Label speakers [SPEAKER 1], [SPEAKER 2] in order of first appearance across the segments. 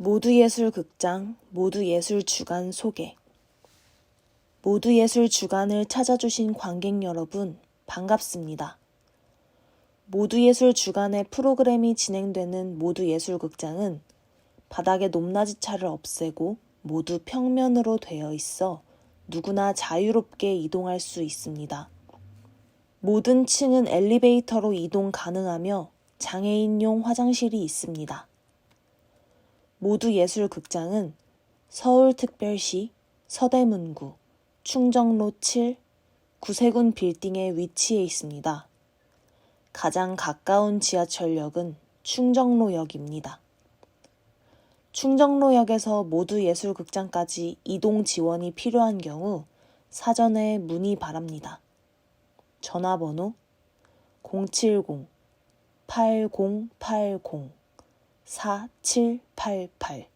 [SPEAKER 1] 모두예술극장 모두예술주간 소개 모두예술주간을 찾아주신 관객 여러분 반갑습니다. 모두예술주간의 프로그램이 진행되는 모두예술극장은 바닥의 높낮이 차를 없애고 모두 평면으로 되어 있어 누구나 자유롭게 이동할 수 있습니다. 모든 층은 엘리베이터로 이동 가능하며 장애인용 화장실이 있습니다. 모두 예술극장은 서울특별시 서대문구 충정로 7 구세군 빌딩에 위치해 있습니다. 가장 가까운 지하철역은 충정로역입니다. 충정로역에서 모두 예술극장까지 이동 지원이 필요한 경우 사전에 문의 바랍니다. 전화번호 070-8080 4788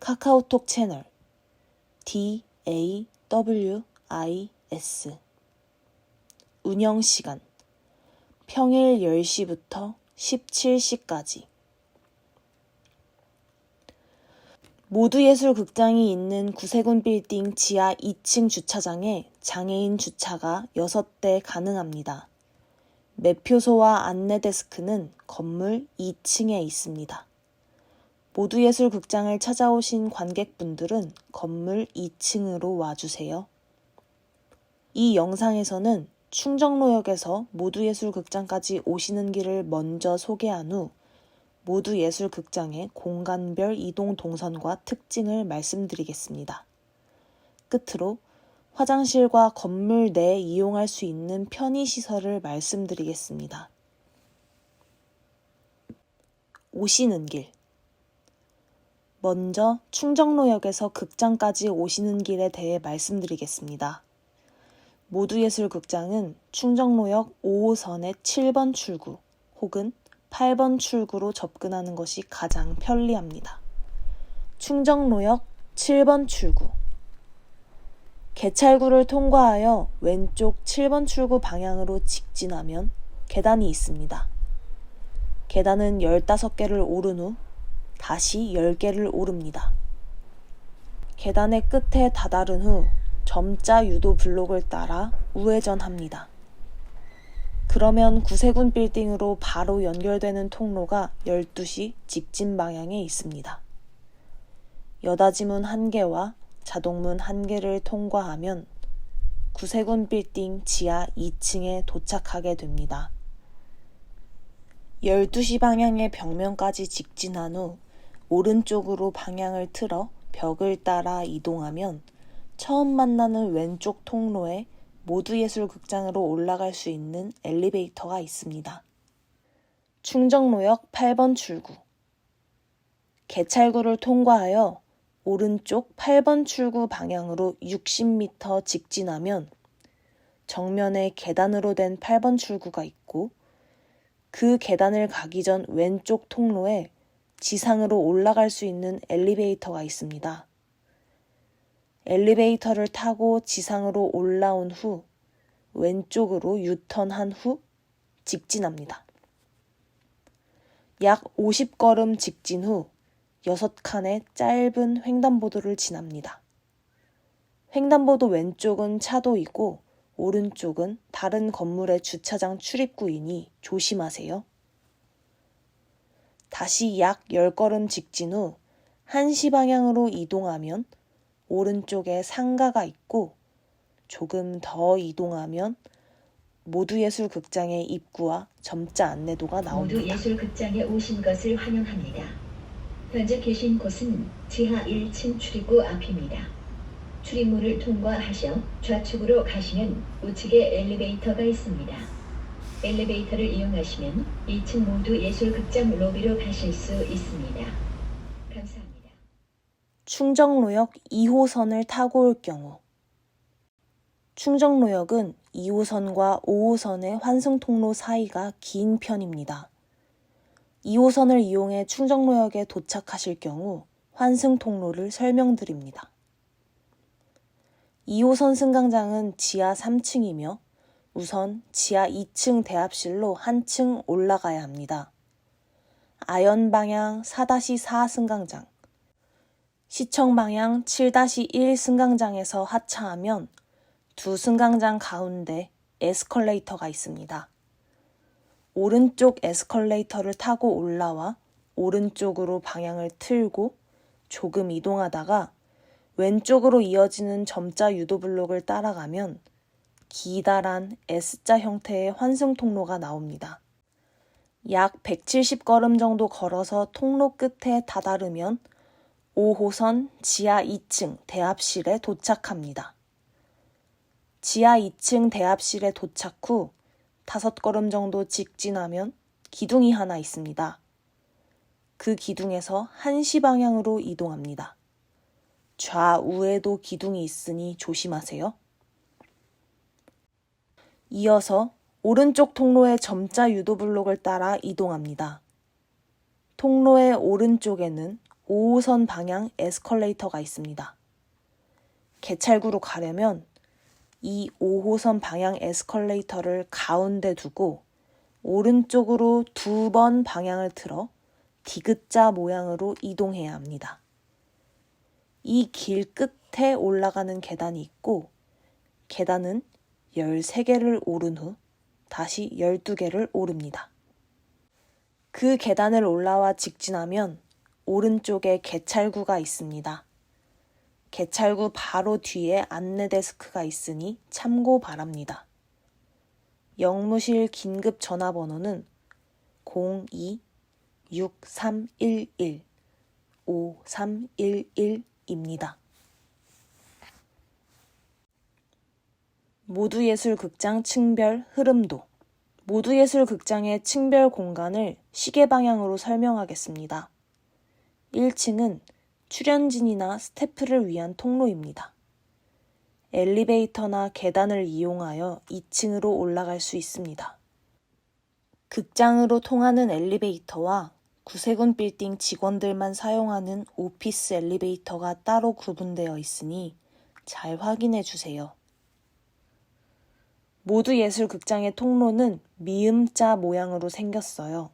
[SPEAKER 1] 카카오톡 채널. DAWIS 운영 시간. 평일 10시부터 17시까지. 모두예술극장이 있는 구세군 빌딩 지하 2층 주차장에 장애인 주차가 6대 가능합니다. 매표소와 안내 데스크는 건물 2층에 있습니다. 모두예술극장을 찾아오신 관객분들은 건물 2층으로 와주세요. 이 영상에서는 충정로역에서 모두예술극장까지 오시는 길을 먼저 소개한 후 모두예술극장의 공간별 이동 동선과 특징을 말씀드리겠습니다. 끝으로 화장실과 건물 내 이용할 수 있는 편의시설을 말씀드리겠습니다. 오시는 길. 먼저 충정로역에서 극장까지 오시는 길에 대해 말씀드리겠습니다. 모두예술극장은 충정로역 5호선의 7번 출구 혹은 8번 출구로 접근하는 것이 가장 편리합니다. 충정로역 7번 출구. 개찰구를 통과하여 왼쪽 7번 출구 방향으로 직진하면 계단이 있습니다. 계단은 15개를 오른 후 다시 10개를 오릅니다. 계단의 끝에 다다른 후 점자 유도 블록을 따라 우회전합니다. 그러면 구세군 빌딩으로 바로 연결되는 통로가 12시 직진 방향에 있습니다. 여다지문 1개와 자동문 1개를 통과하면 구세군 빌딩 지하 2층에 도착하게 됩니다. 12시 방향의 벽면까지 직진한 후 오른쪽으로 방향을 틀어 벽을 따라 이동하면 처음 만나는 왼쪽 통로에 모두예술극장으로 올라갈 수 있는 엘리베이터가 있습니다. 충정로역 8번 출구 개찰구를 통과하여 오른쪽 8번 출구 방향으로 60m 직진하면 정면에 계단으로 된 8번 출구가 있고 그 계단을 가기 전 왼쪽 통로에 지상으로 올라갈 수 있는 엘리베이터가 있습니다. 엘리베이터를 타고 지상으로 올라온 후 왼쪽으로 유턴한 후 직진합니다. 약 50걸음 직진 후 6칸의 짧은 횡단보도를 지납니다. 횡단보도 왼쪽은 차도이고 오른쪽은 다른 건물의 주차장 출입구이니 조심하세요. 다시 약 10걸음 직진 후 1시 방향으로 이동하면 오른쪽에 상가가 있고 조금 더 이동하면 모두예술극장의 입구와 점자 안내도가 나옵니다.
[SPEAKER 2] 모두 예술극장에 오신 것을 환영합니다. 현재 계신 곳은 지하 1층 출입구 앞입니다. 출입문을 통과하셔 좌측으로 가시면 우측에 엘리베이터가 있습니다. 엘리베이터를 이용하시면 2층 모두 예술극장 로비로 가실 수 있습니다. 감사합니다.
[SPEAKER 1] 충정로역 2호선을 타고 올 경우 충정로역은 2호선과 5호선의 환승통로 사이가 긴 편입니다. 2호선을 이용해 충정로역에 도착하실 경우 환승 통로를 설명드립니다. 2호선 승강장은 지하 3층이며 우선 지하 2층 대합실로 한층 올라가야 합니다. 아연 방향 4-4 승강장, 시청 방향 7-1 승강장에서 하차하면 두 승강장 가운데 에스컬레이터가 있습니다. 오른쪽 에스컬레이터를 타고 올라와 오른쪽으로 방향을 틀고 조금 이동하다가 왼쪽으로 이어지는 점자 유도 블록을 따라가면 기다란 S자 형태의 환승 통로가 나옵니다. 약 170걸음 정도 걸어서 통로 끝에 다다르면 5호선 지하 2층 대합실에 도착합니다. 지하 2층 대합실에 도착 후 5걸음 정도 직진하면 기둥이 하나 있습니다. 그 기둥에서 1시 방향으로 이동합니다. 좌우에도 기둥이 있으니 조심하세요. 이어서 오른쪽 통로의 점자 유도 블록을 따라 이동합니다. 통로의 오른쪽에는 5호선 방향 에스컬레이터가 있습니다. 개찰구로 가려면 이 5호선 방향 에스컬레이터를 가운데 두고 오른쪽으로 두 번 방향을 틀어 디귿자 모양으로 이동해야 합니다. 이 길 끝에 올라가는 계단이 있고 계단은 13개를 오른 후 다시 12개를 오릅니다. 그 계단을 올라와 직진하면 오른쪽에 개찰구가 있습니다. 개찰구 바로 뒤에 안내 데스크가 있으니 참고 바랍니다. 영무실 긴급 전화번호는 02-6311-5311입니다. 모두예술극장 층별 흐름도 모두예술극장의 층별 공간을 시계 방향으로 설명하겠습니다. 1층은 출연진이나 스태프를 위한 통로입니다. 엘리베이터나 계단을 이용하여 2층으로 올라갈 수 있습니다. 극장으로 통하는 엘리베이터와 구세군 빌딩 직원들만 사용하는 오피스 엘리베이터가 따로 구분되어 있으니 잘 확인해 주세요. 모두 예술 극장의 통로는 미음자 모양으로 생겼어요.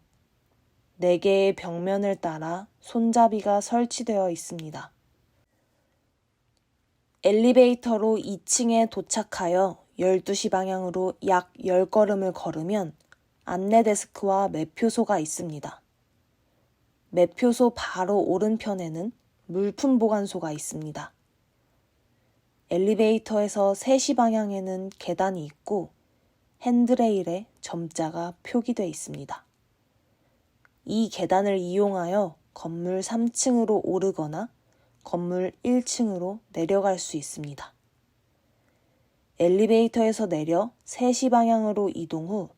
[SPEAKER 1] 네 개의 벽면을 따라 손잡이가 설치되어 있습니다. 엘리베이터로 2층에 도착하여 12시 방향으로 약 10걸음을 걸으면 안내 데스크와 매표소가 있습니다. 매표소 바로 오른편에는 물품 보관소가 있습니다. 엘리베이터에서 3시 방향에는 계단이 있고 핸드레일에 점자가 표기되어 있습니다. 이 계단을 이용하여 건물 3층으로 오르거나 건물 1층으로 내려갈 수 있습니다. 엘리베이터에서 내려 3시 방향으로 이동 후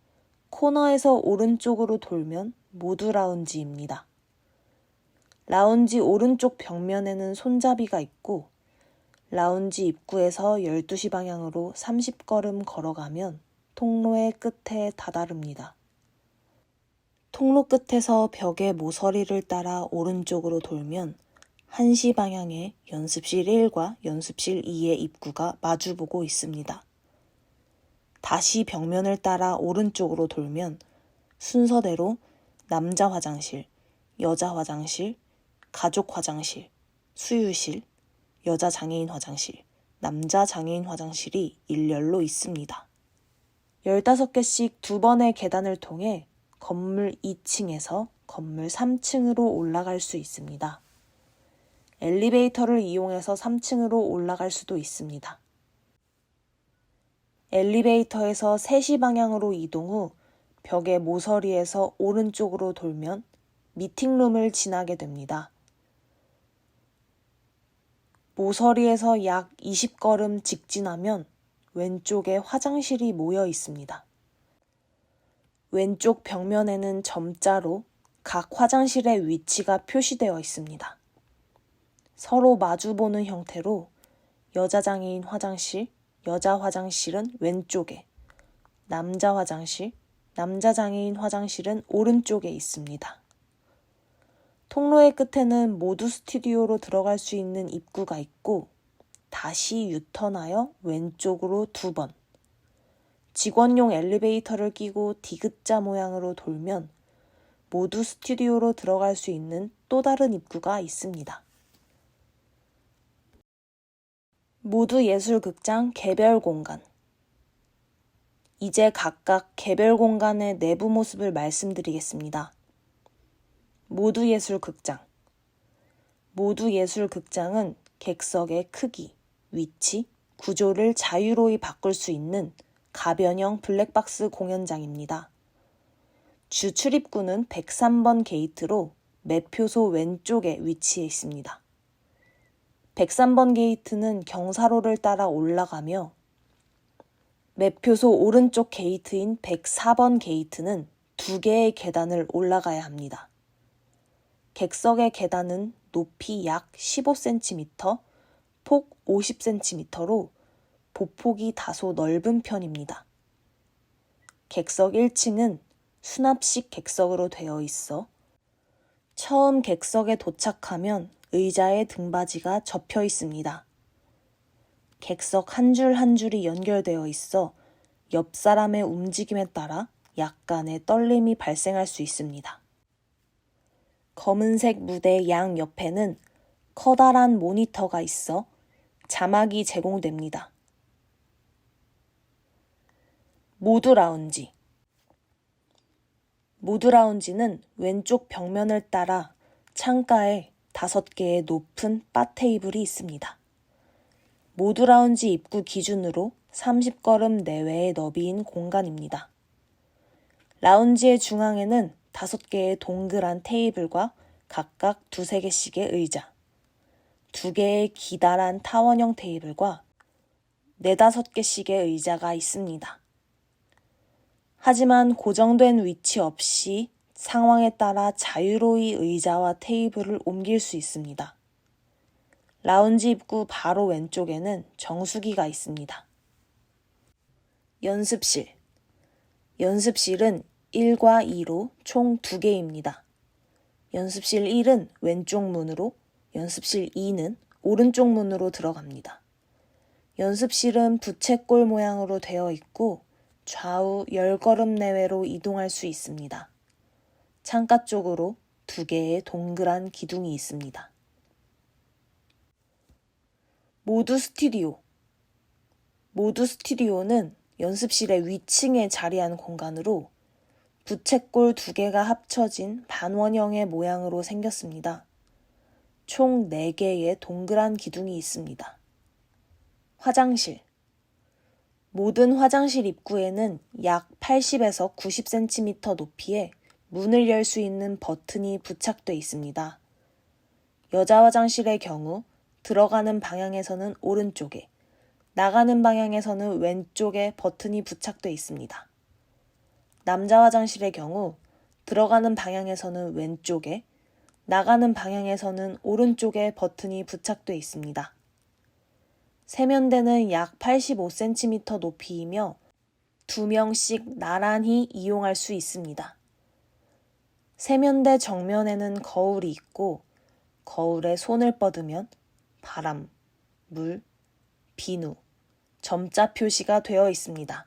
[SPEAKER 1] 코너에서 오른쪽으로 돌면 모두 라운지입니다. 라운지 오른쪽 벽면에는 손잡이가 있고 라운지 입구에서 12시 방향으로 30걸음 걸어가면 통로의 끝에 다다릅니다. 통로 끝에서 벽의 모서리를 따라 오른쪽으로 돌면 1시 방향에 연습실 1과 연습실 2의 입구가 마주보고 있습니다. 다시 벽면을 따라 오른쪽으로 돌면 순서대로 남자 화장실, 여자 화장실, 가족 화장실, 수유실, 여자 장애인 화장실, 남자 장애인 화장실이 일렬로 있습니다. 15개씩 두 번의 계단을 통해 건물 2층에서 건물 3층으로 올라갈 수 있습니다. 엘리베이터를 이용해서 3층으로 올라갈 수도 있습니다. 엘리베이터에서 3시 방향으로 이동 후 벽의 모서리에서 오른쪽으로 돌면 미팅룸을 지나게 됩니다. 모서리에서 약 20걸음 직진하면 왼쪽에 화장실이 모여 있습니다. 왼쪽 벽면에는 점자로 각 화장실의 위치가 표시되어 있습니다. 서로 마주보는 형태로 여자 장애인 화장실, 여자 화장실은 왼쪽에, 남자 화장실, 남자 장애인 화장실은 오른쪽에 있습니다. 통로의 끝에는 모두 스튜디오로 들어갈 수 있는 입구가 있고 다시 유턴하여 왼쪽으로 두 번. 직원용 엘리베이터를 끼고 디귿자 모양으로 돌면 모두 스튜디오로 들어갈 수 있는 또 다른 입구가 있습니다. 모두 예술극장 개별 공간. 이제 각각 개별 공간의 내부 모습을 말씀드리겠습니다. 모두 예술극장. 모두 예술극장은 객석의 크기, 위치, 구조를 자유로이 바꿀 수 있는 가변형 블랙박스 공연장입니다. 주 출입구는 103번 게이트로 매표소 왼쪽에 위치해 있습니다. 103번 게이트는 경사로를 따라 올라가며 매표소 오른쪽 게이트인 104번 게이트는 두 개의 계단을 올라가야 합니다. 객석의 계단은 높이 약 15cm, 폭 50cm로 보폭이 다소 넓은 편입니다. 객석 1층은 수납식 객석으로 되어 있어 처음 객석에 도착하면 의자에 등받이가 접혀 있습니다. 객석 한 줄 한 줄이 연결되어 있어 옆 사람의 움직임에 따라 약간의 떨림이 발생할 수 있습니다. 검은색 무대 양 옆에는 커다란 모니터가 있어 자막이 제공됩니다. 모두 라운지 모두 라운지는 왼쪽 벽면을 따라 창가에 다섯 개의 높은 바 테이블이 있습니다. 모두 라운지 입구 기준으로 30걸음 내외의 너비인 공간입니다. 라운지의 중앙에는 다섯 개의 동그란 테이블과 각각 두세 개씩의 의자, 두 개의 기다란 타원형 테이블과 네다섯 개씩의 의자가 있습니다. 하지만 고정된 위치 없이 상황에 따라 자유로이 의자와 테이블을 옮길 수 있습니다. 라운지 입구 바로 왼쪽에는 정수기가 있습니다. 연습실. 연습실은 1과 2로 총 2개입니다. 연습실 1은 왼쪽 문으로, 연습실 2는 오른쪽 문으로 들어갑니다. 연습실은 부채꼴 모양으로 되어 있고 좌우 10걸음 내외로 이동할 수 있습니다. 창가 쪽으로 두 개의 동그란 기둥이 있습니다. 모두 스튜디오. 모두 스튜디오는 연습실의 위층에 자리한 공간으로 부채꼴 두 개가 합쳐진 반원형의 모양으로 생겼습니다. 총 4개의 동그란 기둥이 있습니다. 화장실. 모든 화장실 입구에는 약 80에서 90cm 높이의 문을 열 수 있는 버튼이 부착돼 있습니다. 여자 화장실의 경우 들어가는 방향에서는 오른쪽에, 나가는 방향에서는 왼쪽에 버튼이 부착돼 있습니다. 남자 화장실의 경우 들어가는 방향에서는 왼쪽에, 나가는 방향에서는 오른쪽에 버튼이 부착돼 있습니다. 세면대는 약 85cm 높이이며 두 명씩 나란히 이용할 수 있습니다. 세면대 정면에는 거울이 있고 거울에 손을 뻗으면 바람, 물, 비누, 점자 표시가 되어 있습니다.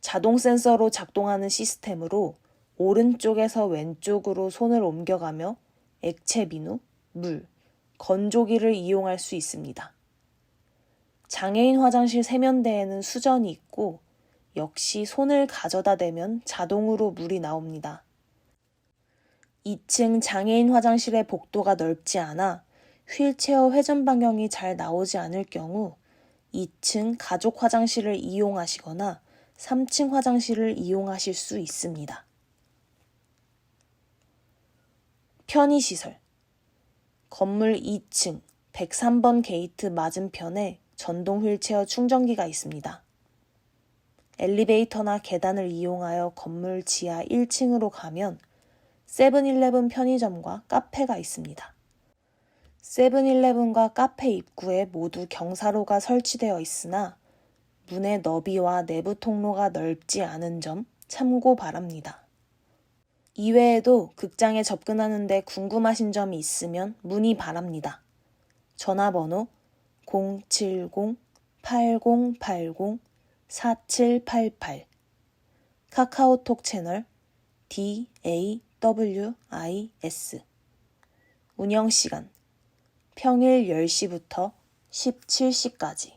[SPEAKER 1] 자동 센서로 작동하는 시스템으로 오른쪽에서 왼쪽으로 손을 옮겨가며 액체 비누, 물, 건조기를 이용할 수 있습니다. 장애인 화장실 세면대에는 수전이 있고 역시 손을 가져다 대면 자동으로 물이 나옵니다. 2층 장애인 화장실의 복도가 넓지 않아 휠체어 회전 방향이 잘 나오지 않을 경우 2층 가족 화장실을 이용하시거나 3층 화장실을 이용하실 수 있습니다. 편의시설 건물 2층 103번 게이트 맞은편에 전동 휠체어 충전기가 있습니다. 엘리베이터나 계단을 이용하여 건물 지하 1층으로 가면 세븐일레븐 편의점과 카페가 있습니다. 세븐일레븐과 카페 입구에 모두 경사로가 설치되어 있으나 문의 너비와 내부 통로가 넓지 않은 점 참고 바랍니다. 이외에도 극장에 접근하는데 궁금하신 점이 있으면 문의 바랍니다. 전화번호 070-8080-4788 카카오톡 채널 DAW WIS 운영 시간 평일 10시부터 17시까지